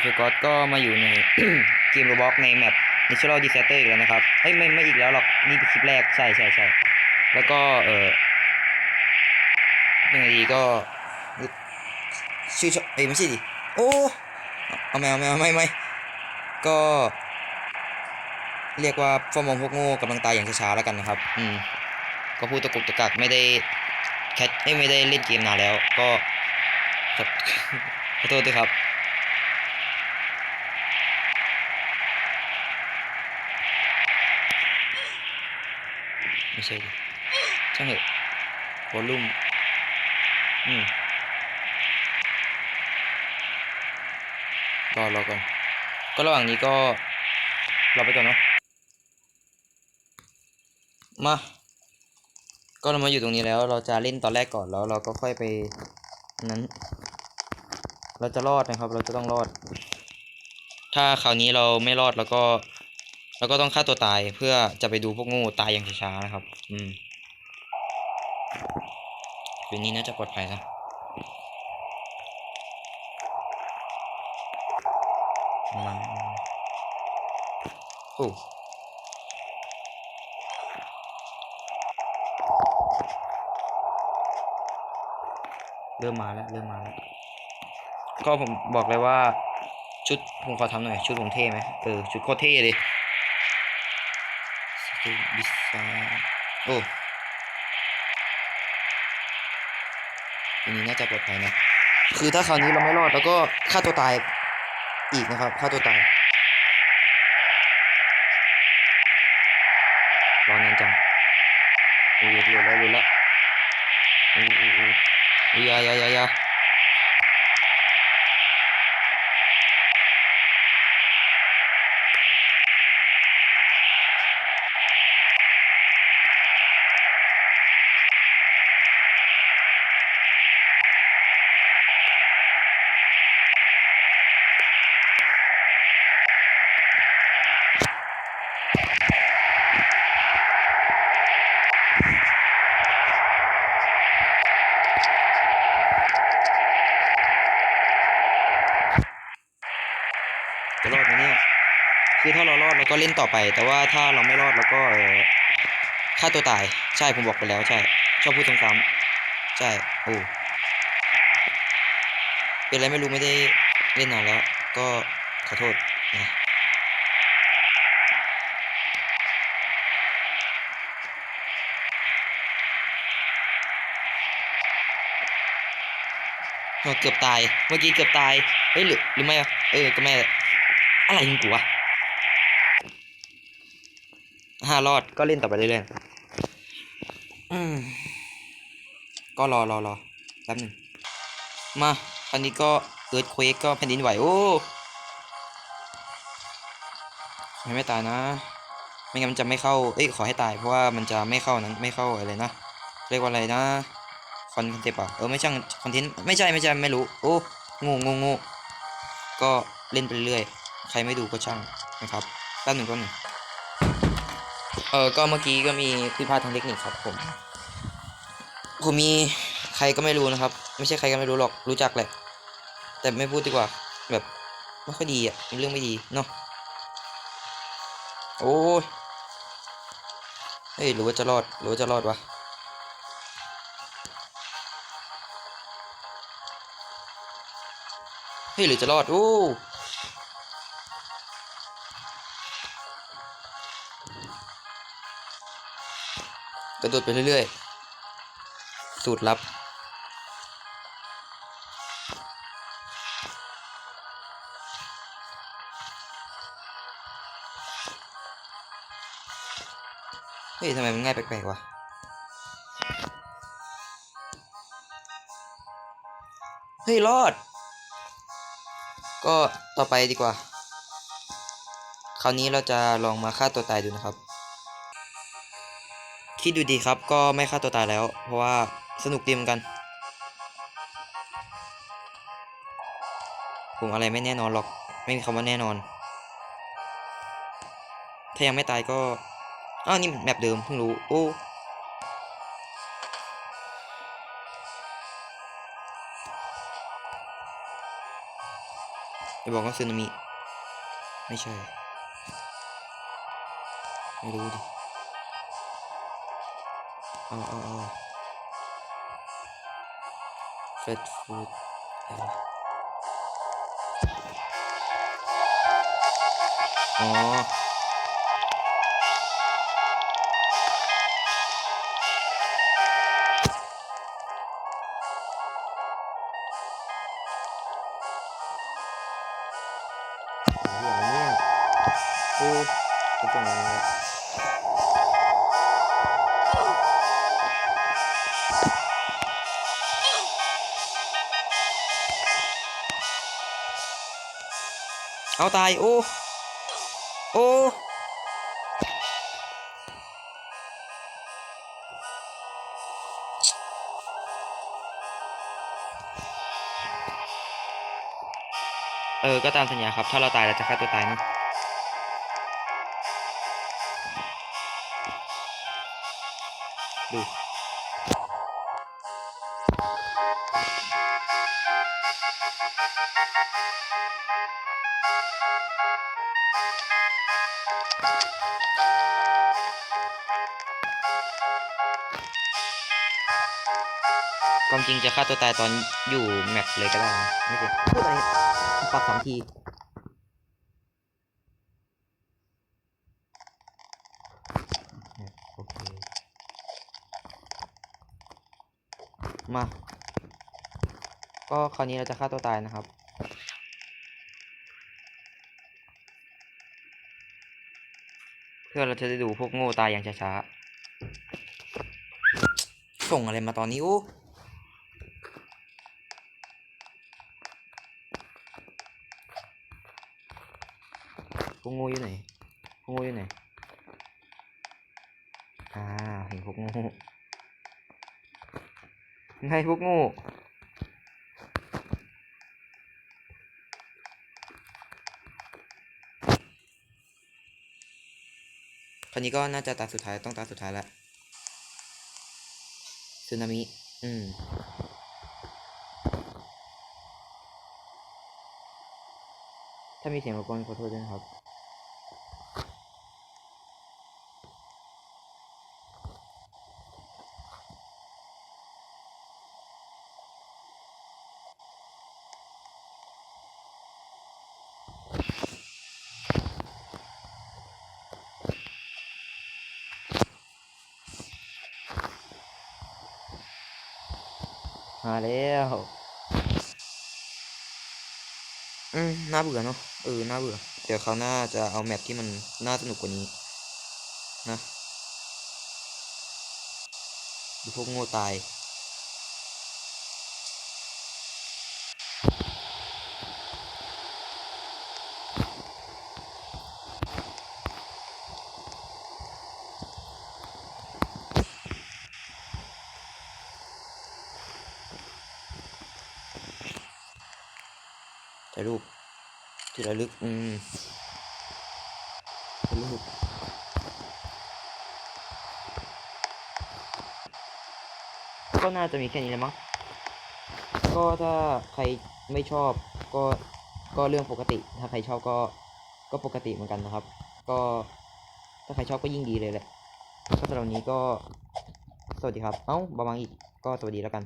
เฟกอสก็มาอยู่ในเกมโรบอกในแมป Natural Disaster อีกแล้วนะครับเฮ้ยไม่ไม่อีกแล้วหรอก นี่เป็นคลิปแรก ใช่ใช่ใช่แล้วก็ เออยังไงดีก็ ชื่อชอเอ้ยไม่ใช่ดิ โอ้เอาไม่เอาไม่เอาไม่ไม่ก็ เรียกว่าฟอร์มองพวกโง่กำลังตายอย่างช้าๆแล้วกันนะครับ อืม ก็พูดตะกุกตะกักไม่ได้แคทไม่ได้เล่นเกมนานแล้ว ก็ขอโทษด้วยครับ ไม่ใช่ดิช่างเหอะวอลลุ่มอืมรอรอก่อน ก็ระหว่างนี้ก็รอไปก่อนเนาะ มา ก็เรามาอยู่ตรงนี้แล้ว เราจะเล่นตอนแรกก่อนแล้ว เราก็ค่อยไปนั้น เราจะรอดนะครับ เราจะต้องรอด ถ้าคราวนี้เราไม่รอดแล้วก็ เราก็ต้องฆ่าตัวตายเพื่อจะไปดูพวกง่ตายอย่างช้าๆนะครับ อืมคืนนี้น่าจะปลอดภัยนะมาโอ้เริ่มมาแล้วเริ่มมาแล้ว ก็ผมบอกเลยว่าชุดผมขอทำหน่อย ชุดผมเท่ไหมเออ ชุดโคตรเท่เลย สเตบิสาโอ้อันนี้น่าจะปลอดภัยนะ คือถ้าคราวนี้เราไม่รอดแล้วก็ฆ่าตัวตายอีกนะครับฆ่าตัวตายรอนานจังโอ้ยรู้แล้วรู้แล้วโอ้โอ้โอ้โอ้ยอยาอยายายาจะรอดไหมเนี่ย คือถ้าเรารอดเราก็เล่นต่อไป แต่ว่าถ้าเราไม่รอดเราก็ฆ่าตัวตาย ใช่ผมบอกไปแล้วใช่ ชอบพูดซ้ำๆใช่ โอ้เป็นอะไรไม่รู้ไม่ได้เล่นนานแล้ว ก็ขอโทษนะเออเกือบตาย เมื่อกี้เกือบตาย เฮ้ยหรือหรือไม่เออ ก็ไม่อะไรของกูวะ ห้ารอดก็เล่นต่อไปเรื่อยๆก็รอรอรอแป๊บหนึ่งมาคราวนี้ก็เอิร์ธเควกก็แผ่นดินไหวโอ้ขอให้ไม่ตายนะ ไม่งั้นมันจะไม่เข้า เอ้ยขอให้ตายเพราะว่ามันจะไม่เข้านั้นไม่เข้าอะไรนะ เรียกว่าอะไรนะคอนเทนต์ป่ะเออไม่ใช่คอนเทนต์ไม่ใช่ไม่ใช่ไม่รู้โอ้งูงูงูก็เล่นไปเรื่อยๆใครไม่ดูก็ช่างนะครับแป๊บหนึ่งแป๊บหนึ่ง เออก็เมื่อกี้ก็มีผิดพลาดทางเทคนิคครับ ผม ผมมีใครก็ไม่รู้นะครับ ไม่ใช่ใครก็ไม่รู้หรอกรู้จักแหละ แต่ไม่พูดดีกว่า แบบไม่ค่อยดีอะเป็นเรื่องไม่ดีเนาะโอ้ยเฮ้ยหรือว่าจะรอดหรือว่าจะรอดวะเฮ้ยหรือจะรอดโอ้ กระโดดไปเรื่อยๆ สูตรลับ เฮ้ยทำไมมันง่ายแปลกๆวะเฮ้ย รอด ก็ต่อไปดีกว่า คราวนี้เราจะลองมาฆ่าตัวตายดูนะครับ คิดดูดีครับก็ไม่ฆ่าตัวตายแล้ว เพราะว่าสนุกดีเหมือนกัน ผมอะไรไม่แน่นอนหรอก ไม่มีคำว่าแน่นอน ถ้ายังไม่ตายก็อ้าวนี่แมปเดิมเพิ่งรู้โอ้อย่าบอกว่าซึนามิ ไม่ใช่ ไม่รู้ดิ เอาเอา เอาตาย โอ้ โอ้เออ ก็ตามสัญญาครับ ถ้าเราตายเราจะฆ่าตัวตายนะดู ความจริงจะฆ่าตัวตายตอนอยู่แมปเลยก็ได้นะไม่ใช่พูดอะไรปรับสามทีโอเคมา ก็คราวนี้เราจะฆ่าตัวตายนะครับเพื่อเราจะได้ดูพวกโง่ตายอย่างช้าๆ ส่งอะไรมาตอนนี้โอ้ กโง่อยู่ไหนพวกโง่อยู่ไหน อ่า เห็นพวกโง่ไงพวกโง่คราวนี้ก็น่าจะตาสุดท้ายต้องตาสุดท้ายแล้วสึนามิ อืม ถ้ามีเสียงรบกวนขอโทษด้วยนะครับ มาแล้วอืมน่าเบื่อเนาะเออน่าเบื่อเดี๋ยวเขาน่าจะเอาแมปที่มันน่าสนุกกว่านี้ นะดูพวกโง่ตายายรูปที่ระลึก อืมถ่ายรูปก็น่าจะมีแค่นี้แหละมั้ง ก็ถ้าใครไม่ชอบก็ก็เรื่องปกติ ถ้าใครชอบก็ก็ปกติเหมือนกันนะครับ ก็ถ้าใครชอบก็ยิ่งดีเลยแหละ ก็สำหรับวันนี้ก็ สวัสดีครับ เอ้าบาบังอีก ก็สวัสดีแล้วกัน